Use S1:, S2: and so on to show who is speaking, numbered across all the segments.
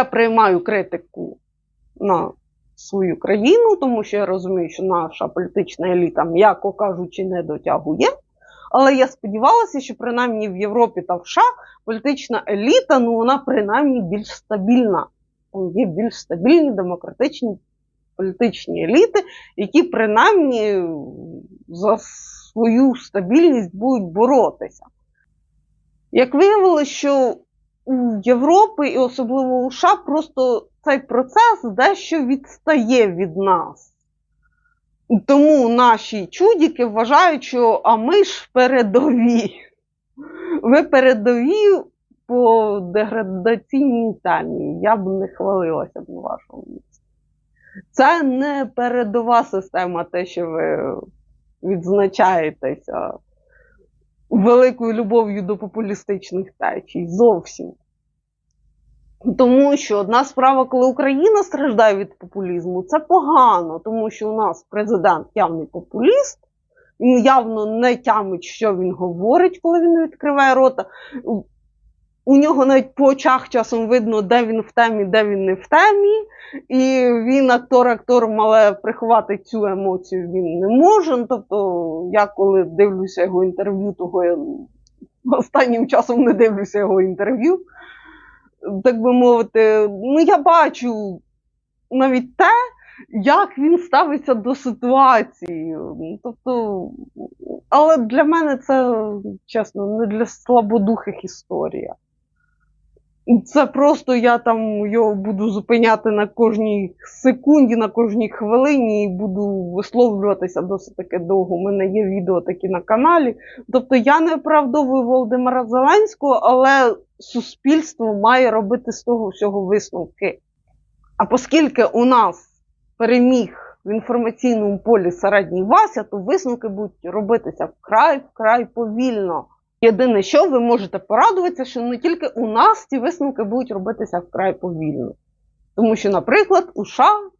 S1: Я приймаю критику на свою країну, тому що я розумію, що наша політична еліта, м'яко кажучи, не дотягує. Але я сподівалася, що принаймні в Європі та в США політична еліта, ну вона принаймні більш стабільна. Там Є більш стабільні демократичні політичні еліти, які принаймні за свою стабільність будуть боротися. Як виявилося, що у Європи і особливо у США просто цей процес дещо відстає від нас. Тому наші чудіки вважають, що а ми ж передові. Ви передові по деградаційній темі. Я б не хвалилася б на вашому місці. Це не передова система, те, що ви відзначаєтеся великою любов'ю до популістичних течій. Зовсім. Тому що одна справа, коли Україна страждає від популізму, це погано, тому що у нас президент явний популіст, він явно не тямить, що він говорить, коли він відкриває рота. У- нього навіть по очах часом видно, де він в темі, де він не в темі. І він, актор, актор, але приховати цю емоцію він не може. Ну, Тобто, я коли дивлюся його інтерв'ю, того я останнім часом не дивлюся його інтерв'ю. Так би мовити, ну я бачу навіть те, як він ставиться до ситуації. Ну, Тобто, але для мене це, чесно, не для слабодухих історія. Це просто я там його буду зупиняти на кожній секунді, на кожній хвилині і буду висловлюватися досить таки довго. У мене є відео такі на каналі. Тобто я не оправдовую Володимира Зеленського, але суспільство має робити з того всього висновки. А оскільки у нас переміг в інформаційному полі середній Вася, то висновки будуть робитися вкрай вкрай повільно. Єдине, що ви можете порадуватися, що не тільки у нас ці висновки будуть робитися вкрай повільно. Тому що, наприклад, у США,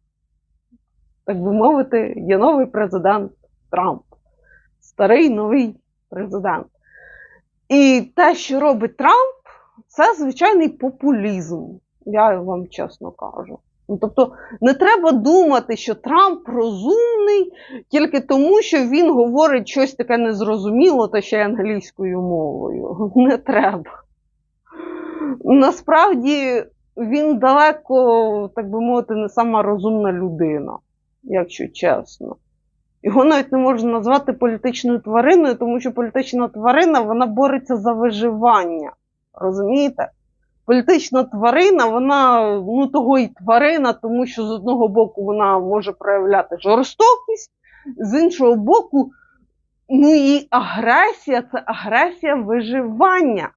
S1: так би мовити, є новий президент Трамп, старий новий президент. І те, що робить Трамп, це звичайний популізм, я вам чесно кажу. Ну, тобто не треба думати, що Трамп розумний тільки тому, що він говорить щось таке незрозуміло та ще й англійською мовою. Не треба. Насправді він далеко, так би мовити, не сама розумна людина, якщо чесно. Його навіть не можна назвати політичною твариною, тому що політична тварина вона бореться за виживання. Розумієте? Політична тварина, вона ну того і тварина, тому що з одного боку вона може проявляти жорстокість, з іншого боку, ну і агресія це агресія виживання.